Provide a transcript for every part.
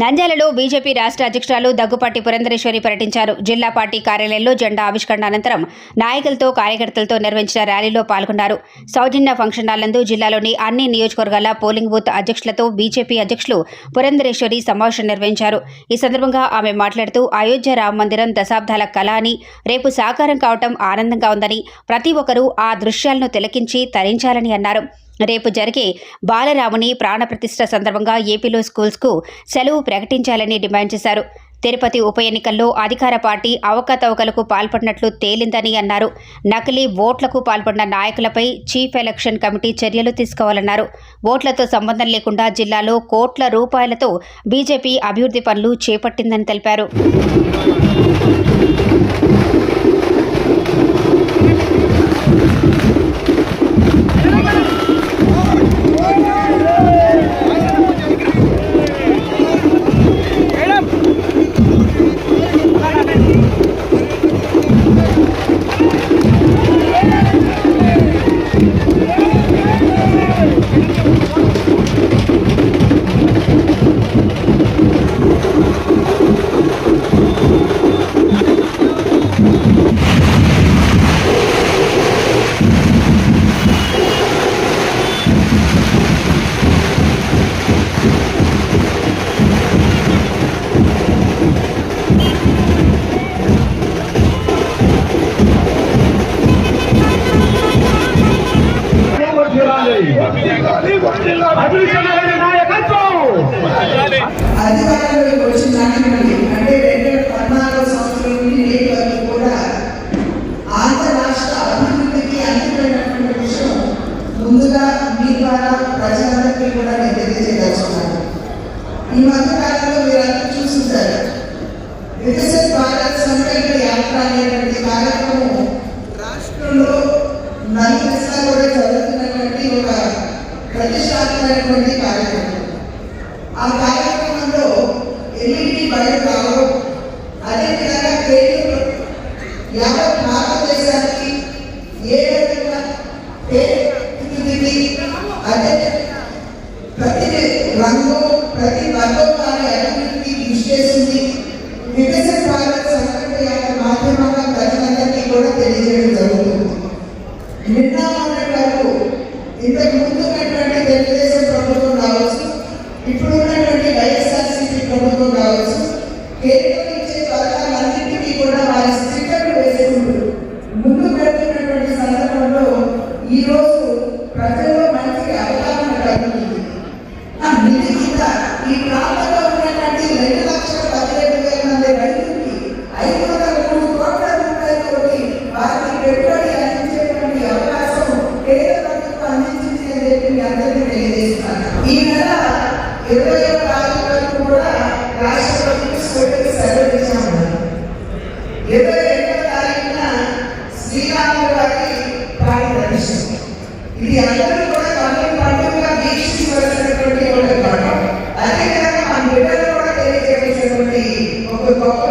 నంద్యాలలో బీజేపీ రాష్ట్ర అధ్యక్షురాలు దగ్గుపాటి పురంధరేశ్వరి పర్యటించారు. జిల్లా పార్టీ కార్యాలయంలో జెండా ఆవిష్కరణ అనంతరం నాయకులతో కార్యకర్తలతో నిర్వహించిన ర్యాలీలో పాల్గొన్నారు. సౌజన్య ఫంక్షన్ హాల్ నందు జిల్లాలోని అన్ని నియోజకవర్గాల పోలింగ్ బూత్ అధ్యక్షులతో బీజేపీ అధ్యక్షులు పురంధరేశ్వరి సమావేశం నిర్వహించారు. ఈ సందర్భంగా ఆమె మాట్లాడుతూ అయోధ్య రామ మందిరం దశాబ్దాల కళ అని రేపు సాకారం కావటం ఆనందంగా ఉందని ప్రతి ఒక్కరూ ఆ దృశ్యాలను తిలకించి తరించాలని అన్నారు. రేపు జరిగే బాలరాముని ప్రాణప్రతిష్ఠ సందర్భంగా ఏపీలో స్కూల్స్కు సెలవు ప్రకటించాలని డిమాండ్ చేశారు. తిరుపతి ఉప ఎన్నికల్లో అధికార పార్టీ అవకతవకలకు పాల్పడినట్లు తేలిందని అన్నారు. నకిలీ ఓట్లకు పాల్పడిన నాయకులపై చీఫ్ ఎలక్షన్ కమిటీ చర్యలు తీసుకోవాలన్నారు. ఓట్లతో సంబంధం లేకుండా జిల్లాలో కోట్ల రూపాయలతో బీజేపీ అభివృద్ధి పనులు చేపట్టిందని తెలిపారు. అధికారంలోకి వచ్చిన నాటి నుండి అంటే రెండు వేల పద్నాలుగు సంవత్సరం నుండి నేటి వరకు కూడా ఆంధ్ర రాష్ట్ర అభివృద్ధికి అంతిమైనటువంటి విషయం ముందుగా మీ ద్వారా ప్రజలందరికీ కూడా నేను తెలియజేయదలుచుకున్నాను. ఈ మధ్య కాలంలో మీరందరూ చూస్తుంటారు. వికసిత్ భారత్ సంకల్ప యాత్ర అనేటువంటి కార్యక్రమం రాష్ట్రంలో నలుగురిసా కూడా జరుగుతున్నటువంటి ఒక ప్రతిష్టాత్మకమైనటువంటి కార్యక్రమం. ఆ కార్యక్రమంలో ఎల్ఈడి బయట రావడం అదేవిధంగా కేంద్ర యావత్ భారతదేశానికి ఏ విధంగా పేరు మీ అందరికీ తెలియజేస్తున్నాను ఈ నెల ఇరవై తారీఖు వరకు కూడా రాష్ట్రపతికి ప్రభుత్వం స్కూళ్ళకి సెలవు ఇచ్చామన్నారు ఇరవై రెండవ తారీఖున శ్రీరాములు వారి ప్రాణ ప్రతిష్ఠ ఇది అందరూ కూడా కన్నుల పండుగగా వీక్షించవలసినటువంటి ఒక పండుగ అదేవిధంగా మన బిడ్డలు కూడా తెలియజేయవలసినటువంటి ఒక గొప్ప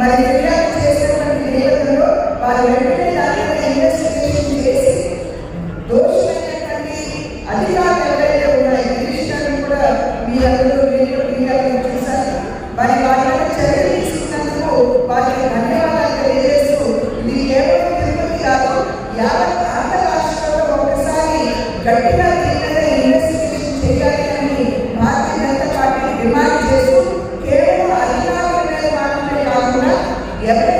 మరి చేసినటువంటి నేపథ్యంలో వారు la